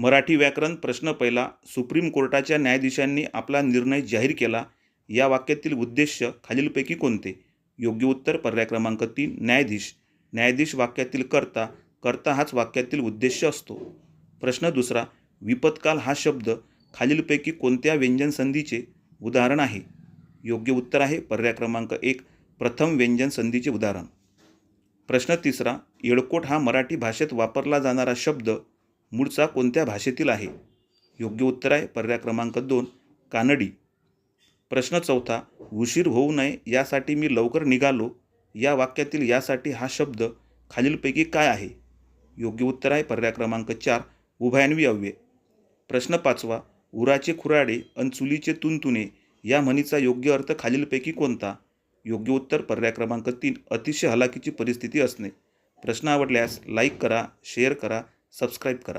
मराठी व्याकरण प्रश्न पहिला सुप्रीम कोर्टाच्या न्यायाधीशांनी आपला निर्णय जाहीर केला. या वाक्यातील उद्देश खालीलपैकी कोणते? योग्य उत्तर पर्याय क्रमांक तीन न्यायाधीश. न्यायाधीश वाक्यातील कर्ता कर्ता हाच वाक्यातील उद्देश असतो. प्रश्न दुसरा विपत्काल हा शब्द खालीलपैकी कोणत्या व्यंजन संधीचे? उदाहरण आहे. योग्य उत्तर आहे पर्याय क्रमांक एक प्रथम व्यंजन संधीचे उदाहरण. प्रश्न तिसरा येळकोट हा मराठी भाषेत वापरला जाणारा शब्द मूळचा कोणत्या भाषेतील आहे? योग्य उत्तर आहे पर्याय क्रमांक दोन कानडी. प्रश्न चौथा उशीर होऊ नये यासाठी मी लवकर निघालो. या वाक्यातील यासाठी हा शब्द खालीलपैकी काय आहे? योग्य उत्तर आहे पर्याय क्रमांक चार उभयान्वी अव्यय. प्रश्न पाचवा उराचे खुराडे अन चुलीचे तुनतुने या म्हणीचा योग्य अर्थ खालीलपैकी कोणता? योग्य उत्तर पर्याय क्रमांक तीन अतिशय हलाखीची परिस्थिती असणे. प्रश्न आवडल्यास लाईक करा शेअर करा सबस्क्राईब करा.